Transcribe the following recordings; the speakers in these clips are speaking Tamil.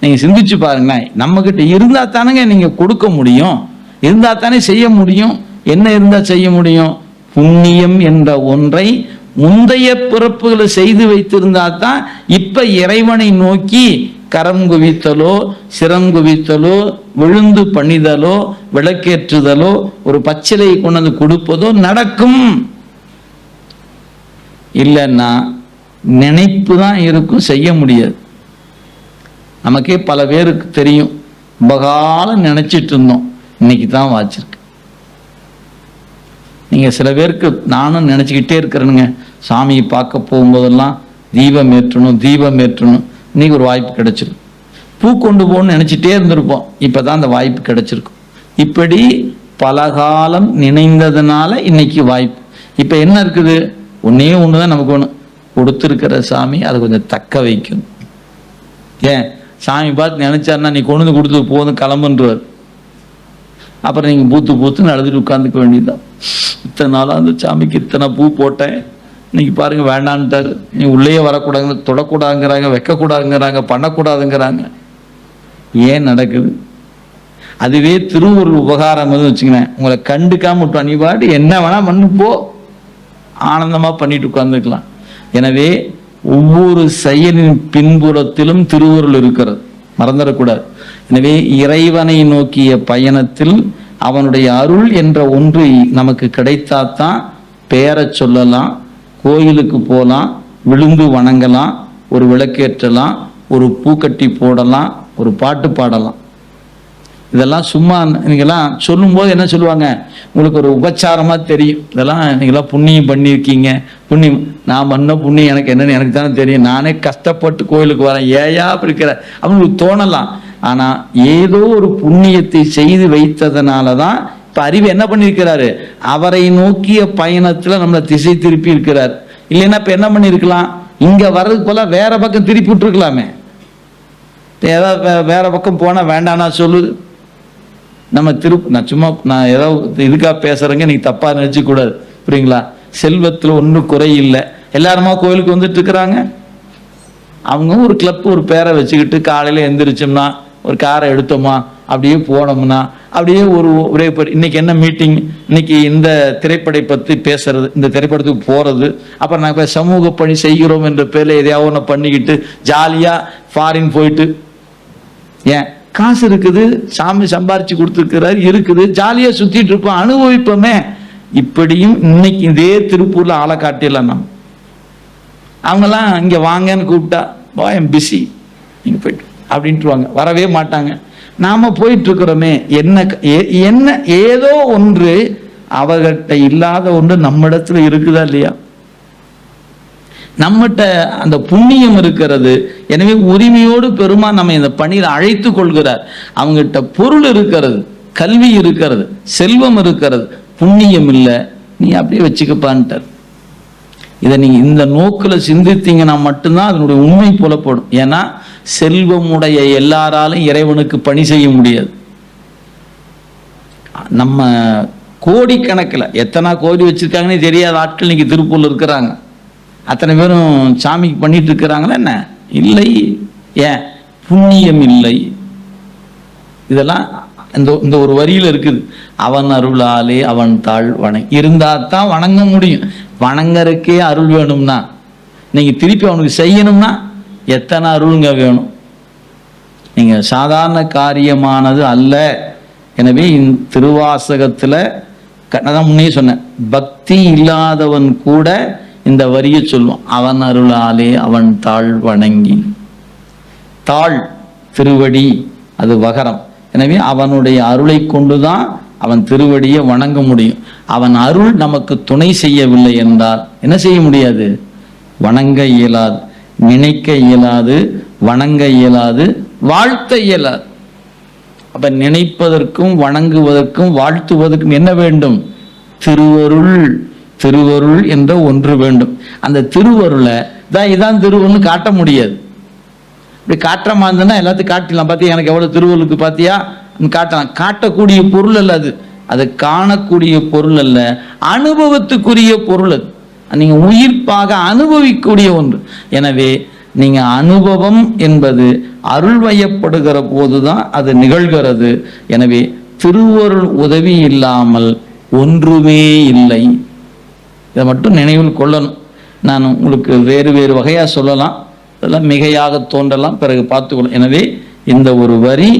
நீங்க சிந்திச்சு பாருங்களேன். நம்ம கிட்ட இருந்தா தானேங்க நீங்க கொடுக்க முடியும். இருந்தா தானே செய்ய முடியும். என்ன இருந்தா செய்ய முடியும்? புண்ணியம் என்ற ஒன்றை முந்தைய பிறப்புகளை செய்து வைத்திருந்தா தான் இப்ப இறைவனை நோக்கி கரம் குவித்தலோ சிரம் குவித்தலோ விழுந்து பணிதலோ விளக்கேற்றுதலோ ஒரு பச்சிலையை கொண்டு வந்து கொடுப்பதோ நடக்கும். இல்லைன்னா நினைப்பு தான் இருக்கும் செய்ய முடியாது. நமக்கே பல பேருக்கு தெரியும். ரொம்ப காலம் நினைச்சிட்டு இருந்தோம். இன்னைக்கு தான் வாச்சிருக்கு. நீங்கள் சில பேருக்கு நானும் நினச்சிக்கிட்டே இருக்கிறேனுங்க. சாமியை பார்க்க போகும்போதெல்லாம் தீபம் ஏற்றணும் தீபம் ஏற்றணும். இன்னைக்கு ஒரு வாய்ப்பு கிடைச்சிருக்கு. பூ கொண்டு போகணும்னு நினச்சிட்டே இருந்திருப்போம். இப்போ தான் அந்த வாய்ப்பு கிடைச்சிருக்கும் இப்படி பல காலம் நினைந்ததுனால இன்னைக்கு வாய்ப்பு. இப்போ என்ன இருக்குது? ஒன்றையும் ஒன்று தான் நமக்கு ஒன்று கொடுத்துருக்கிற சாமி அதை கொஞ்சம் தக்க வைக்கும் ஏன்? சாமி பார்த்து நினச்சாருன்னா நீ கொண்டு வந்து கொடுத்து போதும் கிளம்புன்றவர் அப்புறம் நீங்கள் பூத்து பூத்துன்னு அழுதுட்டு உட்காந்துக்க வேண்டியதுதான். இத்தனை நாளாக அந்த சாமிக்கு இத்தனை பூ போட்டேன். இன்னைக்கு பாருங்க வேண்டான்ட்டார். நீ உள்ளேயே வரக்கூடாதுங்க தொடக்கூடாதுங்கிறாங்க வைக்கக்கூடாதுங்கிறாங்க பண்ணக்கூடாதுங்கிறாங்க. ஏன் நடக்குது? அதுவே திருவூர் உபகாரம் வந்து உங்களை கண்டுக்காம விட்டுவான் நீ பாட்டு என்ன வேணா பண்ணு போ. ஆனந்தமாக பண்ணிட்டு உட்காந்துக்கலாம். எனவே ஒவ்வொரு செயலின் பின்புறத்திலும் திருவருள் இருக்கிறது. மறந்துடக்கூடாது. எனவே இறைவனை நோக்கிய பயணத்தில் அவனுடைய அருள் என்ற ஒன்று நமக்கு கிடைத்தாதான் பெயரை சொல்லலாம் கோயிலுக்கு போகலாம் விழுந்து வணங்கலாம் ஒரு விளக்கேற்றலாம் ஒரு பூக்கட்டி போடலாம் ஒரு பாட்டு பாடலாம். இதெல்லாம் சும்மா நீங்கெல்லாம் சொல்லும்போது என்ன சொல்லுவாங்க? உங்களுக்கு ஒரு உபச்சாரமாக தெரியும். இதெல்லாம் நீங்களாம் புண்ணியம் பண்ணியிருக்கீங்க. புண்ணியம் நான் பண்ண புண்ணியம் எனக்கு என்னன்னு எனக்கு தானே தெரியும். நானே கஷ்டப்பட்டு கோயிலுக்கு வரேன். ஏயா அப்படி இருக்கிற அப்படின்னு தோணலாம். ஆனால் ஏதோ ஒரு புண்ணியத்தை செய்து வைத்ததுனால தான் இப்போ அறிவு என்ன பண்ணியிருக்கிறாரு? அவரை நோக்கிய பயணத்தில் நம்மளை திசை திருப்பி இருக்கிறார். இல்லைன்னா இப்போ என்ன பண்ணியிருக்கலாம்? இங்கே வர்றதுக்கு போல வேற பக்கம் திருப்பி விட்டுருக்கலாமே. ஏதாவது வே- வேற பக்கம் போனால் வேண்டானா சொல்லுது நம்ம திரு நான் சும்மா நான் ஏதோ இதுக்காக பேசுறேங்க நீங்க தப்பா நினைச்சு கூடாது புரியுங்களா? செல்வத்தில் ஒன்றும் குறை இல்லை. எல்லாருமா கோயிலுக்கு வந்துட்டு இருக்கிறாங்க? அவங்க ஒரு கிளப் ஒரு பேரை வச்சுக்கிட்டு காலையில எந்திரிச்சோம்னா ஒரு காரை எடுத்தோமா அப்படியே போனோம்னா அப்படியே ஒரு ஒரே இன்னைக்கு என்ன மீட்டிங் இன்னைக்கு இந்த திரைப்படை பத்தி பேசுறது இந்த திரைப்படத்துக்கு போறது அப்புறம் நாங்கள் சமூக பணி செய்கிறோம் என்ற பேர்ல எதையாவது ஒன்று பண்ணிக்கிட்டு ஜாலியா ஃபாரின் போயிட்டு ஏன்? காசு இருக்குது சாமி சம்பாரிச்சு கொடுத்துருக்கிறார் இருக்குது ஜாலியா சுத்திட்டு இருப்போம் அனுபவிப்போமே. இப்படியும் இன்னைக்கு இதே திருப்பூர்ல ஆளை காட்டிடலாம் நம்ம. அவங்கெல்லாம் இங்க வாங்கன்னு கூப்பிட்டா வா எம் பிஸி நீங்க போயிட்டு அப்படின்ட்டுருவாங்க. வரவே மாட்டாங்க. நாம போயிட்டு இருக்கிறோமே என்ன ஏ- என்ன ஏதோ ஒன்று அவர்கிட்ட இல்லாத ஒன்று நம்மிடத்துல இருக்குதா இல்லையா? நம்மகிட்ட அந்த புண்ணியம் இருக்கிறது. எனவே உரிமையோடு பெருமா நம்ம இந்த பணியில் அழைத்து கொள்கிறார். அவங்ககிட்ட பொருள் இருக்கிறது கல்வி இருக்கிறது செல்வம் இருக்கிறது. புண்ணியம் இல்லை நீ அப்படியே வச்சுக்கப்பான்ட்டார். இதை நீங்கள் இந்த நோக்கில் சிந்தித்தீங்கன்னா மட்டும்தான் அதனுடைய உண்மை புலப்படும். ஏன்னா செல்வமுடைய எல்லாராலும் இறைவனுக்கு பணி செய்ய முடியாது. நம்ம கோடிக்கணக்கில் எத்தனை கோடி வச்சிருக்காங்கன்னே தெரியாத ஆட்கள் இன்னைக்கு திருப்பூரில் இருக்கிறாங்க. அத்தனை பேரும் சாமிக்கு பண்ணிட்டு இருக்கிறாங்களா என்ன? இல்லை. ஏன்? புண்ணியம் இல்லை. இதெல்லாம் இந்த இந்த ஒரு வரியில இருக்குது. அவன் அருளாலே அவன் தாழ் வணங்க இருந்தால் தான் வணங்க முடியும். வணங்கறதுக்கே அருள் வேணும்னா. நீங்கள் திருப்பி அவனுக்கு செய்யணும்னா எத்தனை அருளுங்க வேணும்? நீங்கள் சாதாரண காரியமானது அல்ல. எனவே இந்த திருவாசகத்தில் க- நான் முன்னே சொன்னேன். பக்தி இல்லாதவன் கூட இந்த வரியை சொல்லுவான் அவன் அருளாலே அவன் தாழ் வணங்கி. தாழ் திருவடி அது வகரம். எனவே அவனுடைய அருளை கொண்டுதான் அவன் திருவடியை வணங்க முடியும். அவன் அருள் நமக்கு துணை செய்யவில்லை என்றால் என்ன செய்ய முடியாது? வணங்க இயலாது நினைக்க இயலாது வணங்க இயலாது வாழ்த்த இயலாது. அப்ப நினைப்பதற்கும் வணங்குவதற்கும் வாழ்த்துவதற்கும் என்ன வேண்டும்? திருவருள். திருவருள் என்ற ஒன்று வேண்டும். அந்த திருவருளை தான் இதான் திருவருள்னு காட்ட முடியாது. இப்படி காட்டுறமா இருந்ததுன்னா எல்லாத்தையும் காட்டலாம் பார்த்தியா எனக்கு எவ்வளோ திருவருளுக்கு பார்த்தியா காட்டலாம். காட்டக்கூடிய பொருள் அல்ல அது. அது காணக்கூடிய பொருள் அல்ல. அனுபவத்துக்குரிய பொருள் அது. நீங்கள் உயிர்ப்பாக அனுபவிக்கூடிய ஒன்று. எனவே நீங்கள் அனுபவம் என்பது அருள் வயப்படுகிற போதுதான் அது நிகழ்கிறது. எனவே திருவருள் உதவி இல்லாமல் ஒன்றுமே இல்லை. இதை மட்டும் நினைவில் கொள்ளணும். நான் உங்களுக்கு வேறு வேறு வகையாக சொல்லலாம். இதெல்லாம் மிகையாக தோன்றலாம். பிறகு பார்த்துக்கணும் எனவே இந்த ஒரு வரி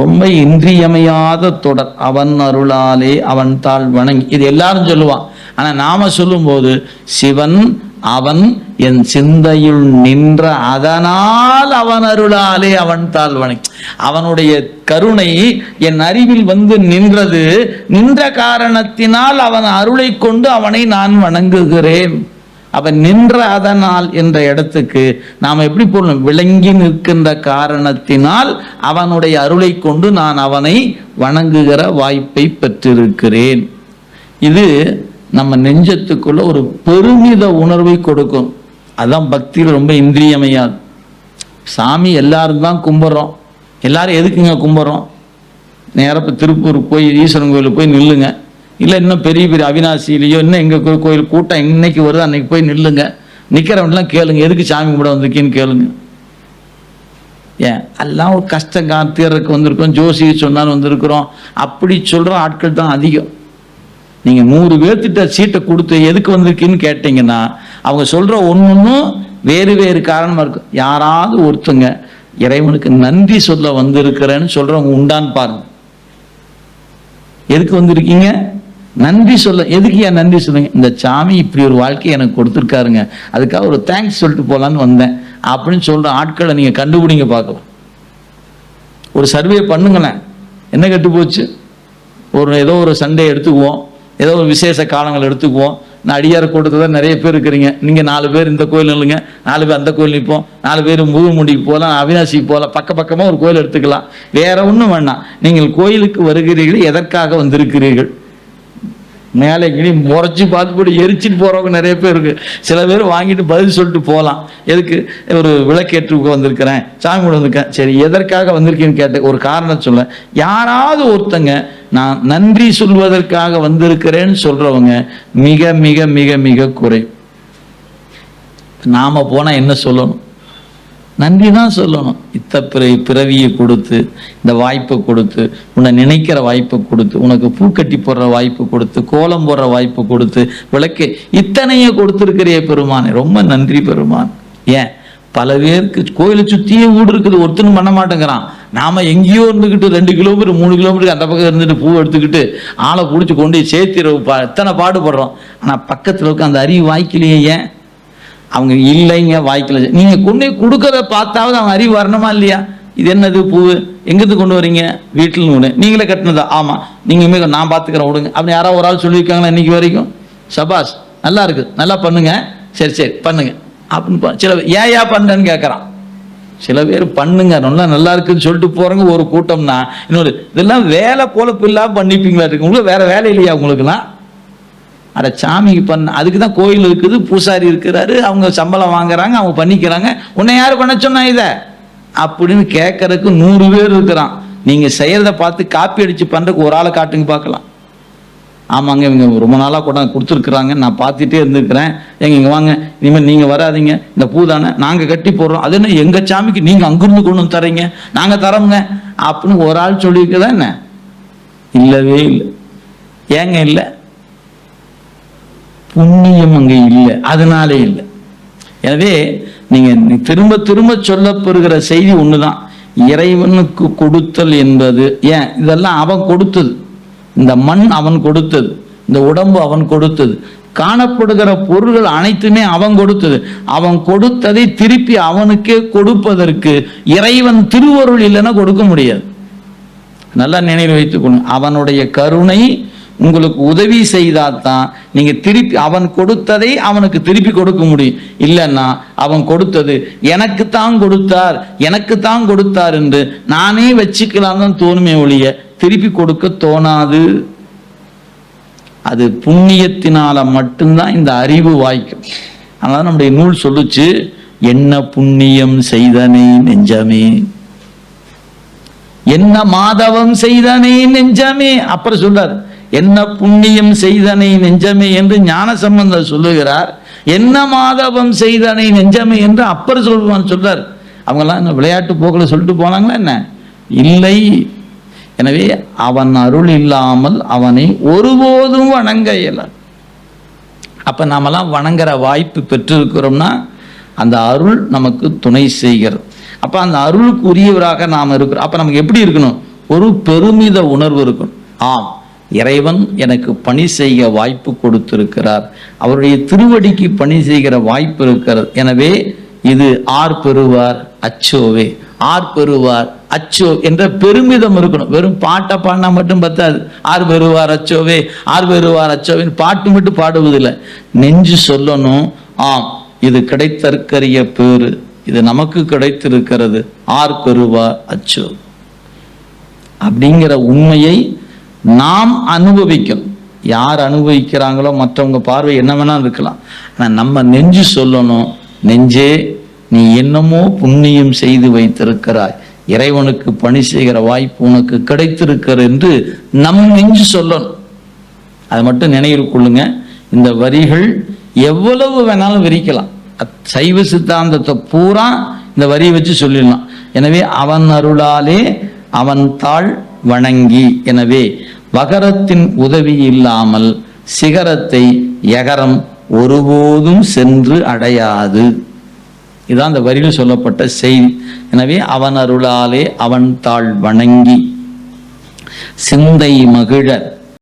ரொம்ப இன்றியமையாத தொடர். அவன் அருளாலே அவன் தாழ் வணங்கி. இது எல்லாரும் சொல்லுவான். ஆனால் நாம சொல்லும்போது சிவன் அவன் என் சிந்தையுள் நின்ற அதனால் அவன் அருளாலே அவன் தாழ்வனை அவனுடைய கருணை என் அறிவில் வந்து நின்றது. நின்ற காரணத்தினால் அவன் அருளை கொண்டு அவனை நான் வணங்குகிறேன். அவன் நின்ற அதனால் என்ற இடத்துக்கு நாம் எப்படி போடணும் விளங்கி நிற்கின்ற காரணத்தினால் அவனுடைய அருளை கொண்டு நான் அவனை வணங்குகிற வாய்ப்பை பெற்றிருக்கிறேன். இது நம்ம நெஞ்சத்துக்குள்ள ஒரு பெருமித உணர்வை கொடுக்கும். அதான் பக்தியில் ரொம்ப இந்திரியமையாது சாமி எல்லாரும் தான் கும்பிட்றோம் எல்லாரும் எதுக்குங்க கும்பிட்றோம் நேரப்போ இப்போ திருப்பூர் போய் ஈஸ்வரன் கோயிலுக்கு போய் நில்லுங்க. இல்லை இன்னும் பெரிய பெரிய அவினாசியிலையோ இன்னும் எங்கள் கோயில் கூட்டம் இன்னைக்கு வருது? அன்னைக்கு போய் நில்லுங்க. நிற்கிறவன்லாம் கேளுங்க. எதுக்கு சாமி கும்பிட வந்திருக்கீன்னு கேளுங்க. ஏன்? எல்லாம் ஒரு கஷ்டம் காத்தியருக்கு வந்திருக்கோம் ஜோசி சொன்னான்னு வந்திருக்கிறோம். அப்படி சொல்கிற ஆட்கள் தான் அதிகம். நீங்கள் நூறு பேர்த்திட்ட சீட்டை கொடுத்து எதுக்கு வந்திருக்கீன்னு கேட்டிங்கன்னா அவங்க சொல்கிற ஒன்றும் வேறு வேறு காரணமாக இருக்கும் யாராவது ஒருத்தங்க இறைவனுக்கு நன்றி சொல்ல வந்திருக்கிறேன்னு சொல்கிறவங்க உண்டான்னு பாருங்க. எதுக்கு வந்திருக்கீங்க? நன்றி சொல்ல எதுக்கு ஏன் நன்றி சொல்லுங்க இந்த சாமி இப்படி ஒரு வாழ்க்கையை எனக்கு கொடுத்துருக்காருங்க. அதுக்காக ஒரு தேங்க்ஸ் சொல்லிட்டு போகலான்னு வந்தேன். அப்படின்னு சொல்ற ஆட்களை நீங்க கண்டுபிடிங்க பார்க்கலாம் ஒரு சர்வே பண்ணுங்களேன். என்ன கெட்டு போச்சு? ஒரு ஏதோ ஒரு சண்டே எடுத்துக்குவோம். ஏதோ ஒரு விசேஷ காலங்கள் எடுத்துக்குவோம். நான் அடியார் கூட்டத்தில் தான் நிறைய பேர் இருக்கிறீங்க. நீங்கள் நாலு பேர் இந்த கோயில் இல்லைங்க நாலு பேர் அந்த கோயில் நிற்போம் நாலு பேர் முதுகுமுடிக்கு போகலாம் அவினாசிக்கு போகலாம். பக்க பக்கமாக ஒரு கோயில் எடுத்துக்கலாம். வேற ஒன்றும் வேண்டாம். நீங்கள் கோயிலுக்கு வருகிறீர்கள் எதற்காக வந்திருக்கிறீர்கள்? மேலே கிணி முறைச்சி பார்த்து போட்டு எரிச்சிட்டு போகிறவங்க நிறைய பேர் இருக்கு. சில பேர் வாங்கிட்டு பதில் சொல்லிட்டு போகலாம் எதுக்கு? ஒரு விளக்கேற்றுக்கு வந்திருக்கிறேன். சாமி கூட வந்திருக்கேன். சரி எதற்காக வந்திருக்கேன்னு கேட்ட ஒரு காரணம் சொல்ல. யாராவது ஒருத்தங்க நான் நன்றி சொல்வதற்காக வந்திருக்கிறேன்னு சொல்றவங்க மிக மிக மிக மிக குறை. நாம போனா என்ன சொல்லணும்? நன்றி தான் சொல்லணும். இத்த பிற பிறவியை கொடுத்து இந்த வாய்ப்பை கொடுத்து உன்னை நினைக்கிற வாய்ப்பை கொடுத்து உனக்கு பூக்கட்டி போடுற வாய்ப்பு கொடுத்து கோலம் போடுற வாய்ப்பு கொடுத்து விளக்கு இத்தனையை கொடுத்துருக்கிறிய பெருமானே. ரொம்ப நன்றி பெருமான். ஏன்? பல பேருக்கு கோயிலை சுற்றியே வீடு இருக்குது ஒருத்தனும் பண்ண மாட்டேங்கிறான். நாம எங்கேயோ இருந்துக்கிட்டு ரெண்டு கிலோமீட்டர் மூணு கிலோமீட்டருக்கு அந்த பக்கம் இருந்துட்டு பூ எடுத்துக்கிட்டு ஆளை பிடிச்சி கொண்டு சேர்த்திரவு பா எத்தனை பாடுபடுறோம். ஆனால் பக்கத்தில் இருக்க அந்த அறிவு வாய்க்கிலேயே ஏன்? அவங்க இல்லைங்க வாய்க்கல. நீங்கள் கொண்டு கொடுக்கறத பார்த்தாவது அவங்க அறிவு வரணுமா இல்லையா? இது என்னது பூ எங்கேருந்து கொண்டு வரீங்க? வீட்டில் ஒன்று நீங்களே கட்டினதா? ஆமாம் நீங்கள் மீது நான் பார்த்துக்கிறேன் விடுங்க. அப்படி யாராவது ஒரு ஆள் சொல்லியிருக்காங்களா இன்னைக்கு வரைக்கும்? சபாஸ் நல்லா இருக்கு. நல்லா பண்ணுங்க. சரி சரி பண்ணுங்க. அப்படின்னு சில பேர், ஏன் ஏன் பண்ணுறேன்னு கேட்குறான். சில பேர் பண்ணுங்க. நல்லா நல்லா இருக்குன்னு சொல்லிட்டு போறவங்க ஒரு கூட்டம்னா இன்னொரு இதெல்லாம் வேலை பொழப்பு இல்லாம பண்ணிப்பீங்களா இருக்கு. உங்களுக்கு வேற வேலை இல்லையா உங்களுக்குலாம் அட சாமிக்கு பண்ண அதுக்கு தான் கோயில் இருக்குது பூசாரி இருக்கிறாரு அவங்க சம்பளம் வாங்குறாங்க அவங்க பண்ணிக்கிறாங்க. உன்னை யார் பண்ண சொன்னா இதை? அப்படின்னு கேட்கறதுக்கு நூறு பேர் இருக்கிறான். நீங்க செய்யறத பார்த்து காப்பி அடிச்சு பண்றதுக்கு ஒரு ஆளை காட்டுங்க பார்க்கலாம். ஆமாங்க இவங்க ரொம்ப நாளாக கூட கொடுத்துருக்குறாங்க. நான் பார்த்துட்டே இருந்திருக்கிறேன். எங்க இங்கே வாங்க. இனிமேல் நீங்கள் வராதீங்க. இந்த பூ தானே நாங்கள் கட்டி போடுறோம். அது என்ன எங்கள் சாமிக்கு நீங்கள் அங்கிருந்து கொண்டு வந்து தரீங்க? நாங்கள் தரோங்க அப்படின்னு ஒரு ஆள் சொல்லியிருக்கதா என்ன? இல்லவே இல்லை. ஏங்க இல்லை. புண்ணியம் அங்கே இல்லை. அதனாலே இல்லை. எனவே நீங்கள் திரும்ப திரும்ப சொல்லப்பெறுகிற செய்தி ஒன்று தான் இறைவனுக்கு கொடுத்தல் என்பது ஏன்? இதெல்லாம் அவன் கொடுத்தது. இந்த மண் அவன் கொடுத்தது. இந்த உடம்பு அவன் கொடுத்தது. காணப்படுகிற பொருள்கள் அனைத்துமே அவன் கொடுத்தது. அவன் கொடுத்ததை திருப்பி அவனுக்கே கொடுப்பதற்கு இறைவன் திருவருள் இல்லைன்னா கொடுக்க முடியாது. நல்லா நினைவு வைத்துக்கணும் அவனுடைய கருணை உங்களுக்கு உதவி செய்தாதான் நீங்க திருப்பி அவன் கொடுத்ததை அவனுக்கு திருப்பி கொடுக்க முடியும். இல்லைன்னா அவன் கொடுத்தது எனக்கு தான் கொடுத்தார் எனக்கு தான் கொடுத்தார் என்று நானே வச்சுக்கலாம் தான் தோணுமே ஒழிய திருப்பி கொடுக்க தோணாது. அது புண்ணியத்தினால மட்டும்தான் இந்த அறிவு வாய்க்கும். அதனால நம்முடைய நூல் சொல்லுச்சு என்ன புண்ணியம் செய்தனே நெஞ்சமே. என்ன மாதவம் செய்தனை நெஞ்சமே. அப்புறம் சொல்றாரு என்ன புண்ணியம் செய்தனை நெஞ்சமே என்று ஞான சம்பந்தர் சொல்லுகிறார். என்ன மாதவம் செய்தனை நெஞ்சமே என்று அப்பர் சொல்வான் சொல்றார். அவங்கெல்லாம் என்ன விளையாட்டு போக்கில் சொல்லிட்டு போனாங்களா என்ன? இல்லை. எனவே அவன் அருள் இல்லாமல் அவனை ஒருபோதும் வணங்க இயலாது. அப்ப நாமெல்லாம் வணங்குற வாய்ப்பு பெற்றிருக்கிறோம்னா அந்த அருள் நமக்கு துணை செய்கிறது. அப்ப அந்த அருளுக்கு உரியவராக நாம் இருக்கிறோம். அப்ப நமக்கு எப்படி இருக்கணும்? ஒரு பெருமித உணர்வு இருக்கணும். ஆம். இறைவன் எனக்கு பணி செய்ய வாய்ப்பு கொடுத்திருக்கிறார். அவருடைய திருவடிக்கு பணி செய்கிற வாய்ப்பு இருக்கிறது. எனவே இது ஆர் பெறுவார் அச்சோவே. ஆர் பெறுவார் அச்சோ என்ற பெருமிதம் இருக்கணும். வெறும் பாட்டை பாடினா மட்டும் பத்தாது. ஆர் பெறுவார் அச்சோவே. ஆர் பெறுவார் அச்சோவேன்னு பாட்டு மட்டும் பாடுவதில்லை. நெஞ்சு சொல்லணும். ஆம் இது கிடைத்தற்கரிய பேரு இது நமக்கு கிடைத்திருக்கிறது. ஆர் பெறுவார் அச்சோ. அப்படிங்கிற உண்மையை நாம் அனுபவிக்கணும். யார் அனுபவிக்கிறாங்களோ மற்றவங்க பார்வை என்ன வேணாலும் இருக்கலாம். ஆனால் நம்ம நெஞ்சு சொல்லணும் நெஞ்சே நீ என்னமோ புண்ணியம் செய்து வைத்திருக்கிறாய். இறைவனுக்கு பணி செய்கிற வாய்ப்பு உனக்கு கிடைத்திருக்கிற என்று நம் நெஞ்சு சொல்லணும். அதை மட்டும் நினைவில் கொள்ளுங்க. இந்த வரிகள் எவ்வளவு வேணாலும் விரிக்கலாம். சைவ சித்தாந்தத்தை பூரா இந்த வரியை வச்சு சொல்லிடலாம். எனவே அவன் அருளாலே அவன் தாள் வணங்கி. எனவே வகரத்தின் உதவி இல்லாமல் சிகரத்தை எகரம் ஒருபோதும் சென்று அடையாது. இதான் அந்த வரியில் சொல்லப்பட்ட செய்தி. எனவே அவன் அருளாலே அவன் தாள் வணங்கி. சிந்தை மகிழ.